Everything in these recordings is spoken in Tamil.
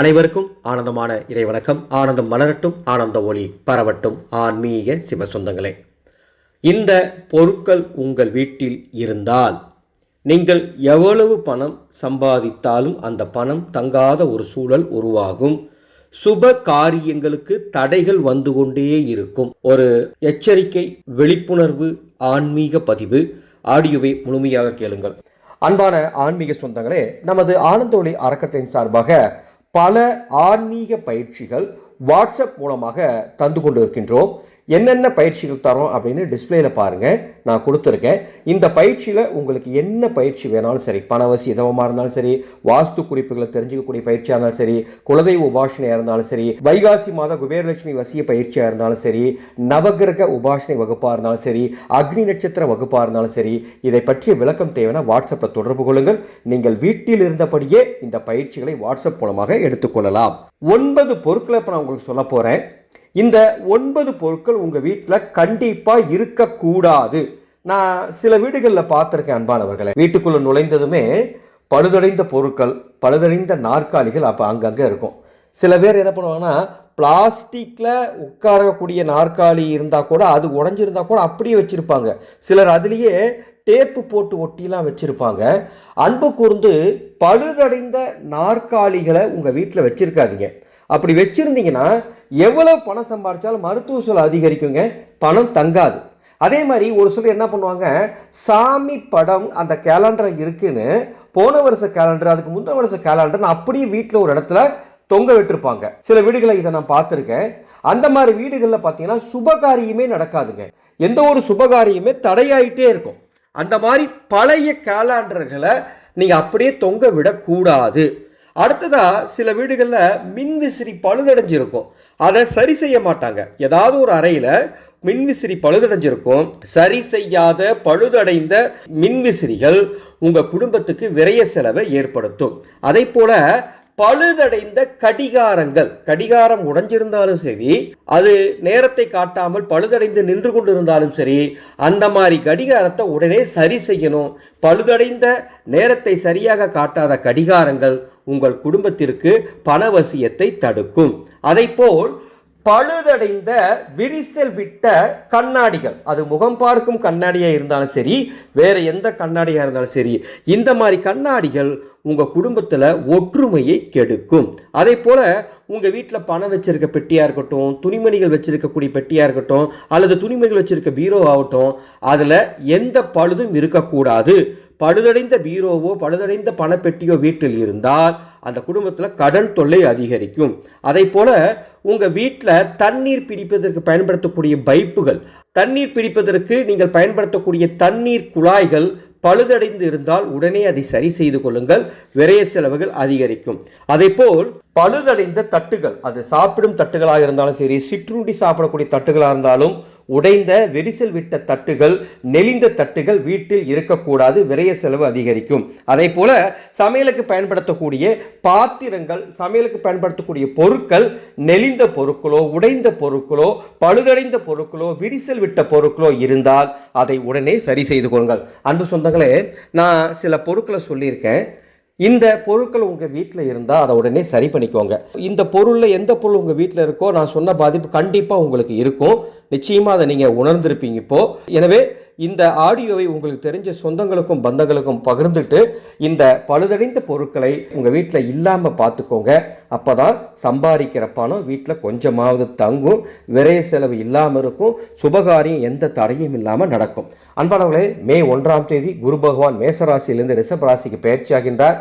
அனைவருக்கும் ஆனந்தமான இறைவணக்கம். ஆனந்தம் மலரட்டும் ஆனந்த ஒளி பரவட்டும். ஆன்மீக சிவ சொந்தங்களே இந்த பொருட்கள் உங்கள் வீட்டில் இருந்தால் நீங்கள் எவ்வளவு பணம் சம்பாதித்தாலும் அந்த பணம் தங்காத ஒரு சூழல் உருவாகும். சுப காரியங்களுக்கு தடைகள் வந்து கொண்டே இருக்கும். ஒரு எச்சரிக்கை விழிப்புணர்வு ஆன்மீக பதிவு ஆடியோவை முழுமையாக கேளுங்கள். அன்பான ஆன்மீக சொந்தங்களே நமது ஆனந்தோழி அறக்கட்டளையின் சார்பாக பல ஆன்மீக பயிற்சிகள் வாட்ஸ்அப் மூலமாக தந்து கொண்டு இருக்கின்றோம் என்னென்ன பயிற்சிகள் தரோம் அப்படின்னு டிஸ்பிளேயில் பாருங்கள் நான் கொடுத்துருக்கேன். இந்த பயிற்சியில் உங்களுக்கு என்ன பயிற்சி வேணாலும் சரி பணவசி இதவமாக இருந்தாலும் சரி வாஸ்து குறிப்புகளை தெரிஞ்சுக்கக்கூடிய பயிற்சியாக இருந்தாலும் சரி குலதெய்வ உபாசனையாக இருந்தாலும் சரி வைகாசி மாத குபேரலட்சுமி வசிய பயிற்சியாக இருந்தாலும் சரி நவகிரக உபாசனை வகுப்பாக இருந்தாலும் சரி அக்னி நட்சத்திர வகுப்பாக இருந்தாலும் சரி இதை பற்றிய விளக்கம் தேவைன்னா வாட்ஸ்அப்பில் தொடர்பு கொள்ளுங்கள். நீங்கள் வீட்டில் இருந்தபடியே இந்த பயிற்சிகளை வாட்ஸ்அப் மூலமாக எடுத்துக்கொள்ளலாம் ஒன்பது பொருட்களை இப்போ நான் உங்களுக்கு சொல்ல போகிறேன் இந்த ஒன்பது பொருட்கள் உங்கள் வீட்டில் கண்டிப்பாக இருக்கக்கூடாது. நான் சில வீடுகளில் பார்த்துருக்கேன் அன்பானவர்களை. வீட்டுக்குள்ளே நுழைந்ததுமே பழுதடைந்த பொருட்கள் பழுதடைந்த நாற்காலிகள் அப்போ அங்கங்கே இருக்கும். சில பேர் என்ன பண்ணுவாங்கன்னா பிளாஸ்டிக்கில் உட்காரக்கூடிய நாற்காலி இருந்தால் கூட அது உடஞ்சிருந்தால் கூட அப்படியே வச்சுருப்பாங்க. சிலர் அதுலேயே டேப்பு போட்டு ஒட்டிலாம் வச்சுருப்பாங்க. அன்பு கூர்ந்து பழுதடைந்த நாற்காலிகளை உங்கள் வீட்டில் வச்சுருக்காதீங்க. அப்படி வச்சுருந்தீங்கன்னா எவ்வளோ பணம் சம்பாதிச்சாலும் மருத்துவ செலவு அதிகரிக்குங்க. பணம் தங்காது. அதே மாதிரி ஒரு சிலர் என்ன பண்ணுவாங்க சாமி படம் அந்த கேலண்டர் இருக்குன்னு போன வருஷ கேலண்டர் அதுக்கு முந்தின வருஷ கேலண்டர் அப்படியே வீட்டில் ஒரு இடத்துல தொங்க விட்டுருப்பாங்க. சில வீடுகளை இதை நான் பார்த்துருக்கேன். அந்த மாதிரி வீடுகளில் பார்த்தீங்கன்னா சுபகாரியமே நடக்காதுங்க. எந்த ஒரு சுபகாரியமே தடையாயிட்டே இருக்கும். அந்த மாதிரி பழைய கேலண்டர்களை நீங்கள் அப்படியே தொங்க விடக்கூடாது. அடுத்ததாக சில வீடுகளில் மின்விசிறி பழுதடைஞ்சிருக்கும். அதை சரி செய்ய மாட்டாங்க. ஏதாவது ஒரு அறையில் மின்விசிறி பழுதடைஞ்சிருக்கும். சரி செய்யாத பழுதடைந்த மின்விசிறிகள் உங்கள் குடும்பத்துக்கு விரைய செலவை ஏற்படுத்தும். அதே போல் பழுதடைந்த கடிகாரங்கள். கடிகாரம் உடைஞ்சிருந்தாலும் சரி அது நேரத்தை காட்டாமல் பழுதடைந்து நின்று கொண்டிருந்தாலும் சரி அந்த மாதிரி கடிகாரத்தை உடனே சரி செய்யணும். பழுதடைந்த நேரத்தை சரியாக காட்டாத கடிகாரங்கள் உங்கள் குடும்பத்திற்கு பணவசியத்தை தடுக்கும். அதைப்போல் பழுதடைந்த விரிசல் விட்ட கண்ணாடிகள். அது முகம் பார்க்கும் கண்ணாடியாக இருந்தாலும் சரி வேற எந்த கண்ணாடியாக இருந்தாலும் சரி இந்த மாதிரி கண்ணாடிகள் உங்கள் குடும்பத்தில் ஒற்றுமையை கெடுக்கும். அதே போல் உங்கள் வீட்டில் பணம் வச்சிருக்க பெட்டியாக இருக்கட்டும் துணிமணிகள் வச்சிருக்கக்கூடிய பெட்டியாக இருக்கட்டும் அல்லது துணிமணிகள் வச்சிருக்க பீரோ ஆகட்டும் அதில் எந்த பழுதும் இருக்கக்கூடாது. பழுதடைந்த பீரோவோ பழுதடைந்த பணப்பெட்டியோ வீட்டில் இருந்தால் அந்த குடும்பத்தில் கடன் தொல்லை அதிகரிக்கும். அதை போல் உங்கள் வீட்டில் தண்ணீர் பிடிப்பதற்கு பயன்படுத்தக்கூடிய பைப்புகள் தண்ணீர் பிடிப்பதற்கு நீங்கள் பயன்படுத்தக்கூடிய தண்ணீர் குழாய்கள் பழுதடைந்து இருந்தால் உடனே அதை சரி செய்து கொள்ளுங்கள். விரைய செலவுகள் அதிகரிக்கும். அதேபோல் பழுதடைந்த தட்டுகள் அது சாப்பிடும் தட்டுகளாக இருந்தாலும் சரி சிற்றுண்டி சாப்பிடக்கூடிய தட்டுகளாக இருந்தாலும் உடைந்த வெரிசல் விட்ட தட்டுகள் நெளிந்த தட்டுகள் வீட்டில் இருக்கக்கூடாது விரைய செலவு அதிகரிக்கும். அதே போல சமையலுக்கு பயன்படுத்தக்கூடிய பாத்திரங்கள் சமையலுக்கு பயன்படுத்தக்கூடிய பொருட்கள் நெளிந்த பொருட்களோ உடைந்த பொருட்களோ பழுதடைந்த பொருட்களோ விரிசல் விட்ட பொருட்களோ இருந்தால் அதை உடனே சரி செய்து கொள்ளுங்கள். அன்பு சொந்தங்களே நான் சில பொருட்களை சொல்லியிருக்கேன். இந்த பொருட்கள் உங்கள் வீட்டில் இருந்தால் அதை உடனே சரி பண்ணிக்கோங்க. இந்த பொருளில் எந்த பொருள் உங்கள் வீட்டில் இருக்கோ நான் சொன்ன பாதிப்பு கண்டிப்பாக உங்களுக்கு இருக்கும். நிச்சயமாக அதை நீங்கள் உணர்ந்திருப்பீங்க இப்போது எனவே இந்த ஆடியோவை உங்களுக்கு தெரிஞ்ச சொந்தங்களுக்கும் பந்தங்களுக்கும் பகிர்ந்துட்டு இந்த பழுதடைந்த பொருட்களை உங்கள் வீட்டில் இல்லாமல் பார்த்துக்கோங்க அப்போ தான் சம்பாதிக்கிற பணம் வீட்டில் கொஞ்சமாவது தங்கும் விரைய செலவு இல்லாமல் இருக்கும் சுபகாரியம் எந்த தடையும் இல்லாமல் நடக்கும். அன்பானவர்களே மே ஒன்றாம் தேதி குரு பகவான் மேசராசியிலிருந்து ரிஷப் ராசிக்கு பயிற்சியாகின்றார்.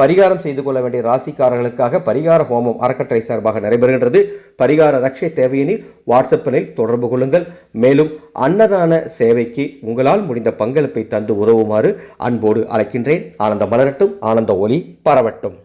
பரிகாரம் செய்து கொள்ள வேண்டிய ராசிக்காரர்களுக்காக பரிகார ஹோமம் அறக்கட்டளை சார்பாக நடைபெறுகின்றது. பரிகார ரக்ஷை தேவையெனில் வாட்ஸ்அப்பினில் தொடர்பு கொள்ளுங்கள். மேலும் அன்னதான சேவைக்கு உங்களால் முடிந்த பங்களிப்பை தந்து உதவுமாறு அன்போடு அழைக்கின்றேன். ஆனந்த மலரட்டும் ஆனந்த ஒளி பரவட்டும்.